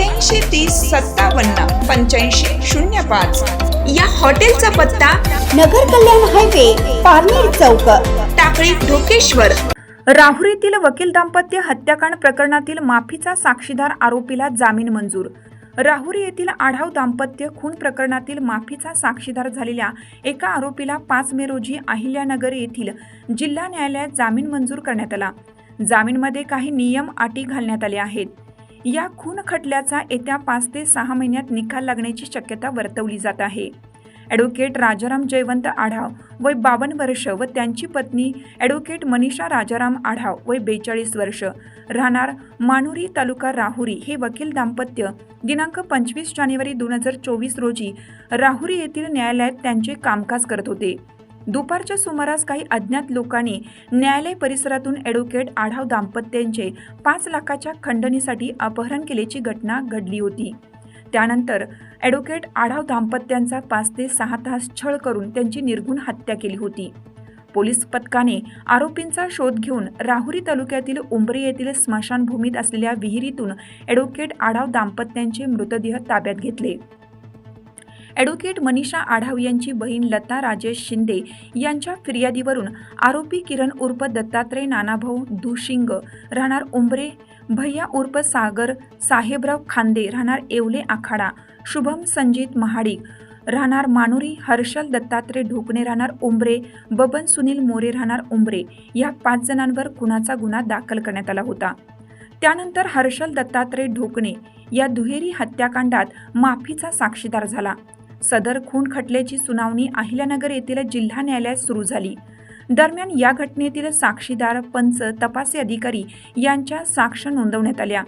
अठ्ठ्याऐंशी तीस सत्तावन्न पंच्याऐंशी शून्य पाच. या हॉटेलचा पत्ता नगर कल्याण हायवे पारनेर चौक टाकळी ढोकेश्वर. राहुरीतील वकील दाम्पत्य हत्याकांड प्रकरणातील माफीचा साक्षीदार आरोपीला जामीन मंजूर. राहुरी येथील आढाव दाम्पत्य खून प्रकरणातील माफीचा साक्षीदार झालेल्या एका आरोपीला पाच मे रोजी अहिल्यानगर येथील जिल्हा न्यायालयात जामीन मंजूर करण्यात आला. जामीनमध्ये काही नियम अटी घालण्यात आले आहेत. या खून खटल्याचा येत्या पाच ते सहा महिन्यात निकाल लागण्याची शक्यता वर्तवली जात आहे. ॲडव्होकेट राजाराम जयवंत आढाव वय बावन्न वर्ष व त्यांची पत्नी ॲडव्होकेट मनीषा राजाराम आढाव वय बेचाळीस वर्ष. राहणार मानुरी तालुका राहुरी हे वकील दाम्पत्य दिनांक पंचवीस जानेवारी दोन हजार चोवीस रोजी राहुरी येथील न्यायालयात त्यांचे कामकाज करत होते. दुपारच्या सुमारास काही अज्ञात लोकांनी न्यायालय परिसरातून ॲडव्होकेट आढाव दाम्पत्यांचे पाच लाखाच्या खंडणीसाठी अपहरण केल्याची घटना घडली होती. त्यानंतर ॲडव्होकेट आढाव दाम्पत्यांचा पाच ते सहा तास छळ करून त्यांची निर्गुण हत्या केली होती. पोलीस पथकाने आरोपींचा शोध घेऊन राहुरी तालुक्यातील उंबरे येथील स्मशानभूमीत असलेल्या विहिरीतून ॲडव्होकेट आढाव दाम्पत्यांचे मृतदेह ताब्यात घेतले. ॲडव्होकेट मनीषा आढाव यांची बहीण लता राजेश शिंदे यांच्या फिर्यादीवरून आरोपी किरण उर्फ दत्तात्रय नानाभाऊ दुशिंग राहणार उंबरे भैया उर्फ सागर साहेबराव खांदे राहणार येवले आखाडा शुभम संजित महाडिक राहणार मानुरी हर्षल दत्तात्रय ढोकणे राहणार उंबरे बबन सुनील मोरे राहणार उंबरे या पाच जणांवर खुनाचा गुन्हा दाखल करण्यात आला होता. त्यानंतर हर्षल दत्तात्रय ढोकणे या दुहेरी हत्याकांडात माफीचा साक्षीदार झाला. सदर खून खटल्याची सुनावणी अहिल्यानगर येथील जिल्हा न्यायालयात सुरू झाली. दरम्यान या घटनेतील साक्षीदार पंच तपासी अधिकारी यांच्या साक्ष नोंदवण्यात आल्या.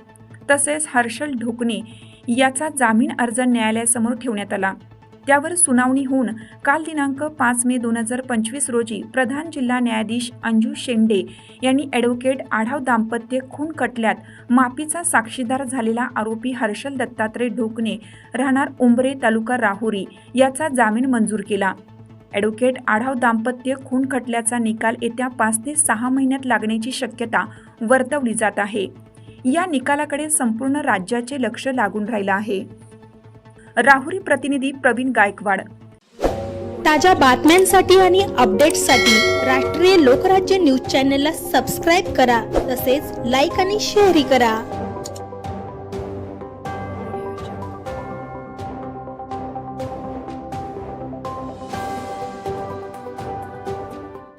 तसेच हर्षल ढोकणे याचा जामीन अर्ज न्यायालयासमोर ठेवण्यात आला. त्यावर सुनावणी होऊन काल दिनांक पाच मे दोन हजार पंचवीस रोजी प्रधान जिल्हा न्यायाधीश अंजू शेंडे यांनी ॲडव्होकेट आढाव दाम्पत्य खून खटल्यात माफीचा साक्षीदार झालेला आरोपी हर्षल दत्तात्रय ढोकणे राहणार उंबरे तालुका राहुरी याचा जामीन मंजूर केला. ॲडव्होकेट आढाव दाम्पत्य खून खटल्याचा निकाल येत्या पाच ते सहा महिन्यात लागण्याची शक्यता वर्तवली जात आहे. या निकालाकडे संपूर्ण राज्याचे लक्ष लागून राहिलं आहे. राहुरी प्रतिनिधी प्रवीण गायकवाड. ताज्या बातम्यांसाठी आणि अपडेट्ससाठी राष्ट्रीय लोकराज्य न्यूज चॅनलला सबस्क्राईब करा तसेच लाईक आणि शेअरही करा.